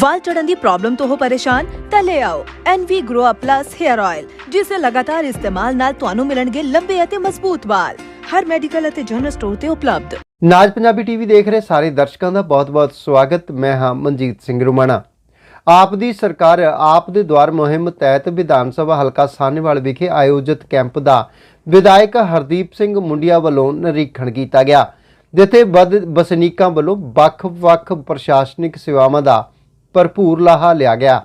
ਵਾਲ ਚੜਨ ਦੀ ਪ੍ਰੋਬਲਮ ਤੋਂ ਹੋ ਪਰੇਸ਼ਾਨ, ਤਾਂ ਲੈ ਆਓ NV Grow Up Plus Hair Oil, ਜਿਸ ਦੇ ਲਗਾਤਾਰ ਇਸਤੇਮਾਲ ਨਾਲ ਤੁਹਾਨੂੰ ਮਿਲਣਗੇ ਲੰਬੇ ਅਤੇ ਮਜ਼ਬੂਤ ਵਾਲ। ਹਰ ਮੈਡੀਕਲ ਅਤੇ ਜਨਰਲ ਸਟੋਰ ਤੇ ਉਪਲਬਧ। ਨਾਜ ਪੰਜਾਬੀ ਟੀਵੀ ਦੇਖ ਰਹੇ ਸਾਰੇ ਦਰਸ਼ਕਾਂ ਦਾ ਬਹੁਤ-ਬਹੁਤ ਸਵਾਗਤ। ਮੈਂ ਹਾਂ ਮਨਜੀਤ ਸਿੰਘ ਰੁਮਾਣਾ। ਆਪ ਦੀ ਸਰਕਾਰ ਆਪ ਦੇ ਦੁਆਰ ਮੁਹਿੰਮ ਤਹਿਤ ਵਿਧਾਨ ਸਭਾ ਹਲਕਾ ਸਾਹਨੇਵਾਲ ਵਿਖੇ ਆਯੋਜਿਤ ਕੈਂਪ ਦਾ ਵਿਧਾਇਕ ਹਰਦੀਪ ਸਿੰਘ ਮੁੰਡਿਆ ਵੱਲੋਂ ਨਿਰੀਖਣ ਕੀਤਾ ਗਿਆ, ਜਿੱਥੇ ਬਦ ਵਸਨੀਕਾਂ ਵੱਲੋਂ ਵੱਖ-ਵੱਖ ਪ੍ਰਸ਼ਾਸਨਿਕ ਸੇਵਾਵਾਂ ਦਾ ਭਰਪੂਰ ਲਾਹਾ ਲਿਆ ਗਿਆ।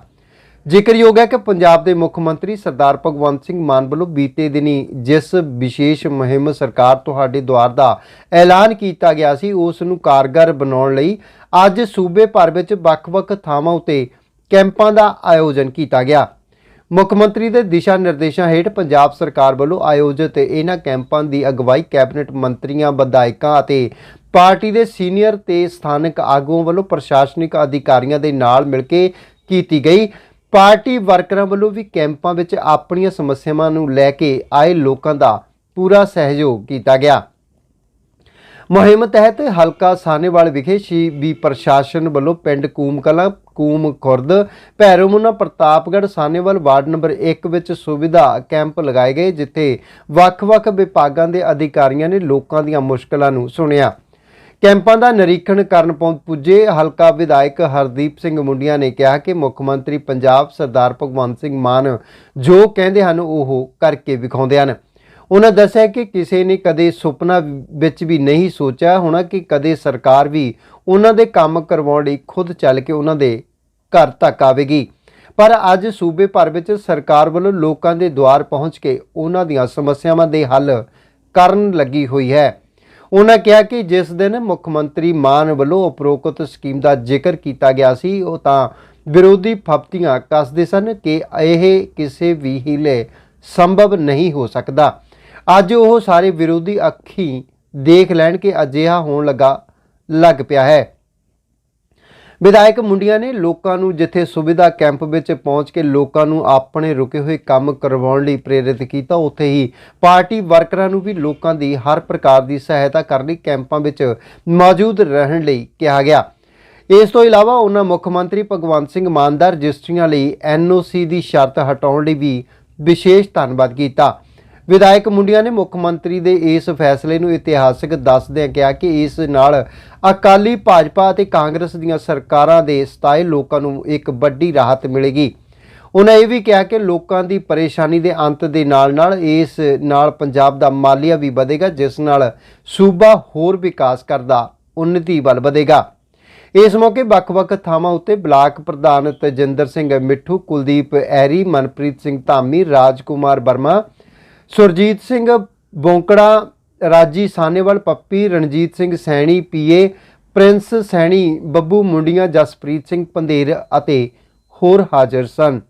ਜ਼ਿਕਰਯੋਗ ਹੈ ਕਿ ਪੰਜਾਬ ਦੇ ਮੁੱਖ ਮੰਤਰੀ ਸਰਦਾਰ ਭਗਵੰਤ ਸਿੰਘ ਮਾਨ ਵੱਲੋਂ ਬੀਤੇ ਦਿਨੀ ਜਿਸ ਵਿਸ਼ੇਸ਼ ਮੁਹਿੰਮ ਸਰਕਾਰ ਤੁਹਾਡੇ ਦੁਆਰ ਦਾ ਐਲਾਨ ਕੀਤਾ ਗਿਆ ਸੀ, ਉਸ ਨੂੰ ਕਾਰਗਰ ਬਣਾਉਣ ਲਈ ਅੱਜ ਸੂਬੇ ਭਰ ਵਿੱਚ ਵੱਖ-ਵੱਖ ਥਾਵਾਂ ਉਤੇ ਕੈਂਪਾਂ ਦਾ ਆਯੋਜਨ ਕੀਤਾ ਗਿਆ। ਮੁੱਖ ਮੰਤਰੀ ਦੇ ਦਿਸ਼ਾ ਨਿਰਦੇਸ਼ਾਂ ਹੇਠ ਪੰਜਾਬ ਸਰਕਾਰ ਵੱਲੋਂ ਆਯੋਜਿਤ ਇਹਨਾਂ ਕੈਂਪਾਂ ਦੀ ਅਗਵਾਈ ਕੈਬਨਿਟ ਮੰਤਰੀਆਂ, ਵਿਧਾਇਕਾਂ ਅਤੇ ਪਾਰਟੀ ਦੇ ਸੀਨੀਅਰ ਤੇ ਸਥਾਨਕ ਆਗੂਆਂ ਵੱਲੋਂ ਪ੍ਰਸ਼ਾਸਨਿਕ ਅਧਿਕਾਰੀਆਂ ਦੇ ਨਾਲ ਮਿਲ ਕੇ ਕੀਤੀ ਗਈ। ਪਾਰਟੀ ਵਰਕਰਾਂ ਵੱਲੋਂ ਵੀ ਕੈਂਪਾਂ ਵਿੱਚ ਆਪਣੀਆਂ ਸਮੱਸਿਆਵਾਂ ਨੂੰ ਲੈ ਕੇ ਆਏ ਲੋਕਾਂ ਦਾ ਪੂਰਾ ਸਹਿਯੋਗ ਕੀਤਾ ਗਿਆ। ਮੁਹਿੰਮ ਤਹਿਤ ਹਲਕਾ ਸਾਨੇਵਾਲ ਵਿਖੇ ਸ਼ੀ ਵੀ ਪ੍ਰਸ਼ਾਸਨ ਵੱਲੋਂ ਪਿੰਡ ਕੂਮਕਲਾਂ, ਕੂਮ ਖੁਰਦ, ਭੈਰੋਮੁਨਾ, ਪ੍ਰਤਾਪਗੜ੍ਹ ਸਾਨੇਵਾਲ ਵਾਰਡ ਨੰਬਰ 1 ਵਿੱਚ ਸੁਵਿਧਾ ਕੈਂਪ ਲਗਾਏ ਗਏ, ਜਿੱਥੇ ਵੱਖ-ਵੱਖ ਵਿਭਾਗਾਂ ਦੇ ਅਧਿਕਾਰੀਆਂ ਨੇ ਲੋਕਾਂ ਦੀਆਂ ਮੁਸ਼ਕਲਾਂ ਨੂੰ ਸੁਣਿਆ। ਕੈਂਪਾਂ ਦਾ ਨਿਰੀਖਣ ਕਰਨ ਪਹੁੰਚ ਪੁੱਜੇ ਹਲਕਾ ਵਿਧਾਇਕ ਹਰਦੀਪ ਸਿੰਘ ਮੁੰਡੀਆਂ ਨੇ ਕਿਹਾ ਕਿ ਮੁੱਖ ਮੰਤਰੀ ਪੰਜਾਬ ਸਰਦਾਰ ਭਗਵੰਤ ਸਿੰਘ ਮਾਨ ਜੋ ਕਹਿੰਦੇ ਹਨ ਉਹ ਕਰਕੇ ਵਿਖਾਉਂਦੇ ਹਨ। ਉਹਨਾਂ ਦੱਸਿਆ ਕਿ ਕਿਸੇ ਨੇ ਕਦੇ ਸੁਪਨਾ ਵਿੱਚ ਵੀ ਨਹੀਂ ਸੋਚਿਆ ਹੋਣਾ ਕਿ ਕਦੇ ਸਰਕਾਰ ਵੀ ਉਹਨਾਂ ਦੇ ਕੰਮ ਕਰਵਾਉਣ ਲਈ ਖੁਦ ਚੱਲ ਕੇ ਉਹਨਾਂ ਦੇ ਘਰ ਤੱਕ ਆਵੇਗੀ। ਪਰ ਅੱਜ ਸੂਬੇ ਭਰ ਵਿੱਚ ਸਰਕਾਰ ਵੱਲੋਂ ਲੋਕਾਂ ਦੇ ਦੁਆਰ ਪਹੁੰਚ ਕੇ ਉਹਨਾਂ ਦੀਆਂ ਸਮੱਸਿਆਵਾਂ ਦੇ ਹੱਲ ਕਰਨ ਲੱਗੀ ਹੋਈ ਹੈ। ਉਹਨਾਂ ਕਿਹਾ ਕਿ ਜਿਸ ਦਿਨ ਮੁੱਖ ਮੰਤਰੀ ਮਾਨ ਵੱਲੋਂ ਉਪਰੋਕਤ ਸਕੀਮ ਦਾ ਜ਼ਿਕਰ ਕੀਤਾ ਗਿਆ ਸੀ, ਉਹ ਤਾਂ ਵਿਰੋਧੀ ਫਪਤੀਆਂ ਕੱਸਦੇ ਸਨ ਕਿ ਇਹ ਕਿਸੇ ਵੀ ਹੀਲੇ ਸੰਭਵ ਨਹੀਂ ਹੋ ਸਕਦਾ। ਅੱਜ ਉਹ ਸਾਰੇ ਵਿਰੋਧੀ ਅੱਖੀ ਦੇਖ ਲੈਣ ਕਿ ਅਜਿਹਾ ਹੋਣ ਲੱਗਾ, ਲੱਗ ਪਿਆ ਹੈ। ਵਿਧਾਇਕ ਮੁੰਡੀਆਂ ਨੇ ਲੋਕਾਂ ਨੂੰ ਜਿੱਥੇ ਸੁਵਿਧਾ ਕੈਂਪ ਵਿੱਚ ਪਹੁੰਚ ਕੇ ਲੋਕਾਂ ਨੂੰ ਆਪਣੇ ਰੁਕੇ ਹੋਏ ਕੰਮ ਕਰਵਾਉਣ ਲਈ ਪ੍ਰੇਰਿਤ ਕੀਤਾ, ਉੱਥੇ ਹੀ ਪਾਰਟੀ ਵਰਕਰਾਂ ਨੂੰ ਵੀ ਲੋਕਾਂ ਦੀ ਹਰ ਪ੍ਰਕਾਰ ਦੀ ਸਹਾਇਤਾ ਕਰਨ ਲਈ ਕੈਂਪਾਂ ਵਿੱਚ ਮੌਜੂਦ ਰਹਿਣ ਲਈ ਕਿਹਾ ਗਿਆ। ਇਸ ਤੋਂ ਇਲਾਵਾ ਉਹਨਾਂ ਮੁੱਖ ਮੰਤਰੀ ਭਗਵੰਤ ਸਿੰਘ ਮਾਨ ਦਾ ਰਜਿਸਟਰੀਆਂ ਲਈ ਐਨਓਸੀ ਦੀ ਸ਼ਰਤ ਹਟਾਉਣ ਲਈ ਵੀ ਵਿਸ਼ੇਸ਼ ਧੰਨਵਾਦ ਕੀਤਾ। ਵਿਧਾਇਕ ਮੁੰਡਿਆਂ ਨੇ ਮੁੱਖ ਮੰਤਰੀ ਦੇ ਇਸ ਫੈਸਲੇ ਨੂੰ ਇਤਿਹਾਸਕ ਦੱਸਦਿਆਂ ਕਿਹਾ ਕਿ ਇਸ ਨਾਲ ਅਕਾਲੀ ਭਾਜਪਾ ਅਤੇ ਕਾਂਗਰਸ ਦੀਆਂ ਸਰਕਾਰਾਂ ਦੇ ਸਤਾਏ ਲੋਕਾਂ ਨੂੰ ਇੱਕ ਵੱਡੀ ਰਾਹਤ ਮਿਲੇਗੀ। ਉਹਨਾਂ ਇਹ ਵੀ ਕਿਹਾ ਕਿ ਲੋਕਾਂ ਦੀ ਪਰੇਸ਼ਾਨੀ ਦੇ ਅੰਤ ਦੇ ਨਾਲ-ਨਾਲ ਇਸ ਨਾਲ ਪੰਜਾਬ ਦਾ ਮਾਲੀਆ ਵੀ ਵਧੇਗਾ, ਜਿਸ ਨਾਲ ਸੂਬਾ ਹੋਰ ਵਿਕਾਸ ਕਰਦਾ ਉન્નਤੀ ਵੱਲ ਵਧੇਗਾ। ਇਸ ਮੌਕੇ ਵੱਖ-ਵੱਖ ਥਾਵਾਂ ਉੱਤੇ ਬਲਾਕ ਪ੍ਰਧਾਨ ਤਜਿੰਦਰ ਸਿੰਘ ਮਿੱਠੂ, ਕੁਲਦੀਪ ਐਰੀ, ਮਨਪ੍ਰੀਤ ਸਿੰਘ ਧਾਮੀ, ਰਾਜਕੁਮਾਰ ਵਰਮਾ ਸੁਰਜੀਤ ਸਿੰਘ ਬੋਂਕੜਾ, ਰਾਜੀ ਸਾਨੇਵਾਲ ਪੱਪੀ, ਰਣਜੀਤ ਸਿੰਘ ਸੈਣੀ, ਪੀਏ ਪ੍ਰਿੰਸ ਸੈਣੀ, ਬੱਬੂ ਮੁੰਡੀਆਂ, ਜਸਪ੍ਰੀਤ ਸਿੰਘ ਪੰਧੇਰ ਅਤੇ ਹੋਰ ਹਾਜ਼ਰ ਸਨ।